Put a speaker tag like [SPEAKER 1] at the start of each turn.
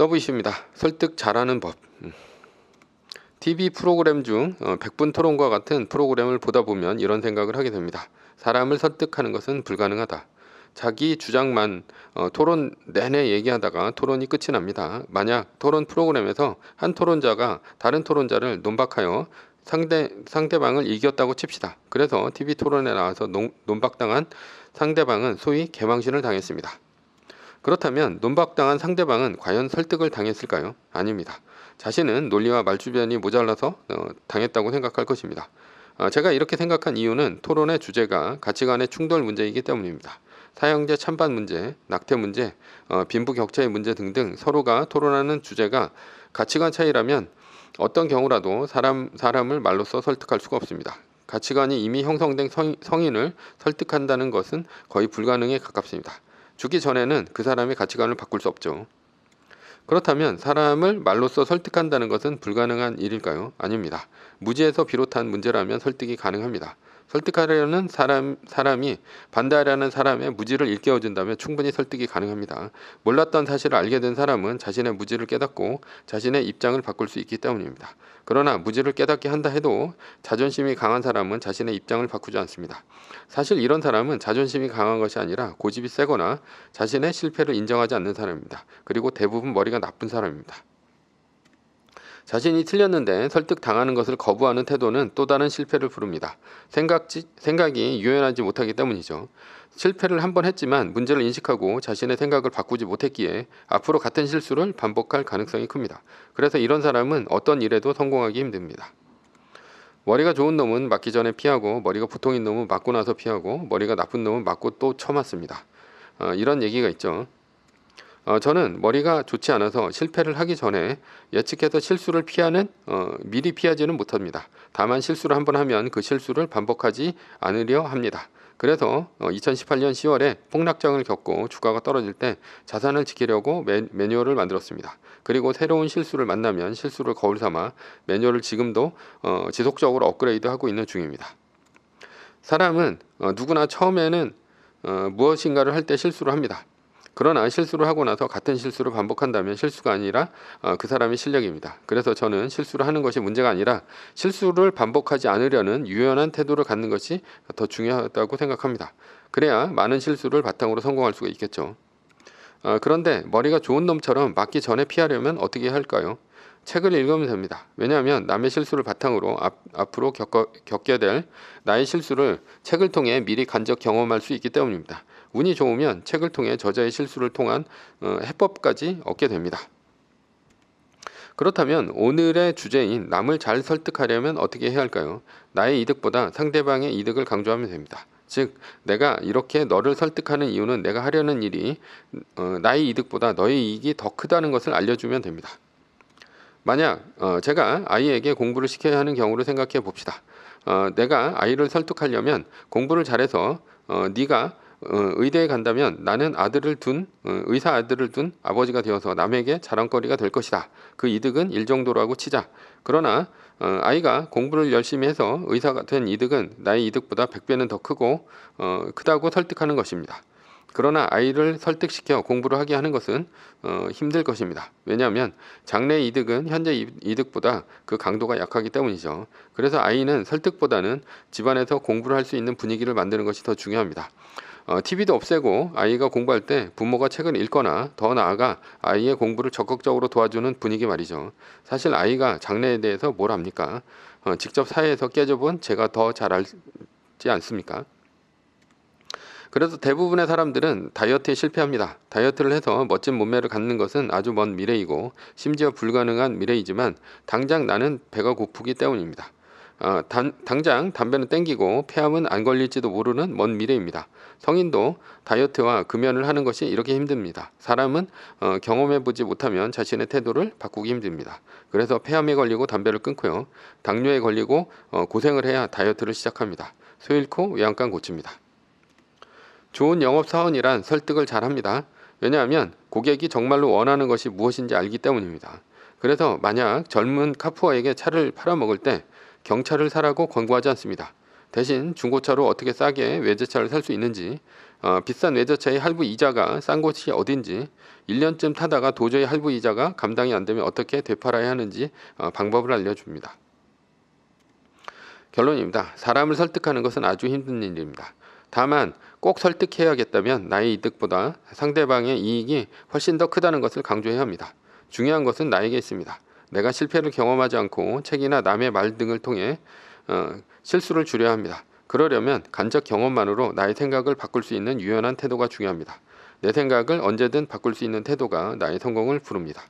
[SPEAKER 1] 서브 이슈입니다. 설득 잘하는 법. 음. TV 프로그램 중 어, 100분 토론과 같은 프로그램을 보다 보면 이런 생각을 하게 됩니다. 사람을 설득하는 것은 불가능하다. 자기 주장만 어, 토론 내내 얘기하다가 토론이 끝이 납니다. 만약 토론 프로그램에서 한 토론자가 다른 토론자를 논박하여 상대 상대방을 이겼다고 칩시다. 그래서 TV 토론에 나와서 논, 논박당한 상대방은 소위 개망신을 당했습니다. 그렇다면 논박당한 상대방은 과연 설득을 당했을까요? 아닙니다. 자신은 논리와 말주변이 모자라서 어, 당했다고 생각할 것입니다. 어, 제가 이렇게 생각한 이유는 토론의 주제가 가치관의 충돌 문제이기 때문입니다. 사형제 찬반 문제, 낙태 문제, 어, 빈부격차의 문제 등등 서로가 토론하는 주제가 가치관 차이라면 어떤 경우라도 사람 사람을 말로써 설득할 수가 없습니다. 가치관이 이미 형성된 성, 성인을 설득한다는 것은 거의 불가능에 가깝습니다. 죽기 전에는 그 사람의 가치관을 바꿀 수 없죠. 그렇다면 사람을 말로써 설득한다는 것은 불가능한 일일까요? 아닙니다. 무지에서 비롯한 문제라면 설득이 가능합니다. 설득하려는 사람, 사람이 반대하려는 사람의 무지를 일깨워준다면 충분히 설득이 가능합니다. 몰랐던 사실을 알게 된 사람은 자신의 무지를 깨닫고 자신의 입장을 바꿀 수 있기 때문입니다. 그러나 무지를 깨닫게 한다 해도 자존심이 강한 사람은 자신의 입장을 바꾸지 않습니다. 사실 이런 사람은 자존심이 강한 것이 아니라 고집이 세거나 자신의 실패를 인정하지 않는 사람입니다. 그리고 대부분 머리가 나쁜 사람입니다. 자신이 틀렸는데 설득당하는 것을 거부하는 태도는 또 다른 실패를 부릅니다. 생각지, 생각이 유연하지 못하기 때문이죠. 실패를 한 번 했지만 문제를 인식하고 자신의 생각을 바꾸지 못했기에 앞으로 같은 실수를 반복할 가능성이 큽니다. 그래서 이런 사람은 어떤 일에도 성공하기 힘듭니다. 머리가 좋은 놈은 맞기 전에 피하고 머리가 보통인 놈은 맞고 나서 피하고 머리가 나쁜 놈은 맞고 또 쳐맞습니다. 어, 이런 얘기가 있죠. 어, 저는 머리가 좋지 않아서 실패를 하기 전에 예측해서 실수를 피하는 어, 미리 피하지는 못합니다. 다만 실수를 한번 하면 그 실수를 반복하지 않으려 합니다. 그래서 어, 2018년 10월에 폭락장을 겪고 주가가 떨어질 때 자산을 지키려고 매, 매뉴얼을 만들었습니다. 그리고 새로운 실수를 만나면 실수를 거울 삼아 매뉴얼을 지금도 어, 지속적으로 업그레이드하고 있는 중입니다. 사람은 어, 누구나 처음에는 어, 무엇인가를 할 때 실수를 합니다. 그러나 실수를 하고 나서 같은 실수를 반복한다면 실수가 아니라 어, 그 사람의 실력입니다. 그래서 저는 실수를 하는 것이 문제가 아니라 실수를 반복하지 않으려는 유연한 태도를 갖는 것이 더 중요하다고 생각합니다. 그래야 많은 실수를 바탕으로 성공할 수가 있겠죠. 어, 그런데 머리가 좋은 놈처럼 맞기 전에 피하려면 어떻게 할까요? 책을 읽으면 됩니다. 왜냐하면 남의 실수를 바탕으로 앞, 겪어, 겪게 될 나의 실수를 책을 통해 미리 간접 경험할 수 있기 때문입니다. 운이 좋으면 책을 통해 저자의 실수를 통한 어, 해법까지 얻게 됩니다. 그렇다면 오늘의 주제인 남을 잘 설득하려면 어떻게 해야 할까요? 나의 이득보다 상대방의 이득을 강조하면 됩니다. 즉 내가 이렇게 너를 설득하는 이유는 내가 하려는 일이 어, 나의 이득보다 너의 이익이 더 크다는 것을 알려주면 됩니다. 만약 어, 제가 아이에게 공부를 시켜야 하는 경우를 생각해 봅시다. 어, 내가 아이를 설득하려면 공부를 잘해서 어, 네가 어, 의대에 간다면 나는 아들을 둔 어, 의사 아들을 둔 아버지가 되어서 남에게 자랑거리가 될 것이다. 그 이득은 일 정도로 하고 치자. 그러나 어, 아이가 공부를 열심히 해서 의사가 된 이득은 나의 이득보다 100배는 더 크고 어, 크다고 설득하는 것입니다. 그러나 아이를 설득시켜 공부를 하게 하는 것은 어, 힘들 것입니다. 왜냐하면 장래 이득은 현재 이득보다 그 강도가 약하기 때문이죠. 그래서 아이는 설득보다는 집안에서 공부를 할 수 있는 분위기를 만드는 것이 더 중요합니다. 어, TV도 없애고 아이가 공부할 때 부모가 책을 읽거나 더 나아가 아이의 공부를 적극적으로 도와주는 분위기 말이죠. 사실 아이가 장래에 대해서 뭘 압니까? 어, 직접 사회에서 깨져본 제가 더 잘 알지 않습니까? 그래서 대부분의 사람들은 다이어트에 실패합니다. 다이어트를 해서 멋진 몸매를 갖는 것은 아주 먼 미래이고 심지어 불가능한 미래이지만 당장 나는 배가 고프기 때문입니다. 어, 단, 당장 담배는 땡기고 폐암은 안 걸릴지도 모르는 먼 미래입니다. 성인도 다이어트와 금연을 하는 것이 이렇게 힘듭니다. 사람은 어, 경험해보지 못하면 자신의 태도를 바꾸기 힘듭니다. 그래서 폐암에 걸리고 담배를 끊고요. 당뇨에 걸리고 어, 고생을 해야 다이어트를 시작합니다. 소 잃고 외양간 고칩니다. 좋은 영업사원이란 설득을 잘합니다. 왜냐하면 고객이 정말로 원하는 것이 무엇인지 알기 때문입니다. 그래서 만약 젊은 카푸어에게 차를 팔아먹을 때 경차를 사라고 권고하지 않습니다. 대신 중고차로 어떻게 싸게 외제차를 살 수 있는지 어, 비싼 외제차의 할부 이자가 싼 곳이 어딘지 1년쯤 타다가 도저히 할부 이자가 감당이 안 되면 어떻게 되팔아야 하는지 어, 방법을 알려줍니다. 결론입니다. 사람을 설득하는 것은 아주 힘든 일입니다. 다만 꼭 설득해야겠다면 나의 이득보다 상대방의 이익이 훨씬 더 크다는 것을 강조해야 합니다. 중요한 것은 나에게 있습니다. 내가 실패를 경험하지 않고 책이나 남의 말 등을 통해 어, 실수를 줄여야 합니다. 그러려면 간접 경험만으로 나의 생각을 바꿀 수 있는 유연한 태도가 중요합니다. 내 생각을 언제든 바꿀 수 있는 태도가 나의 성공을 부릅니다.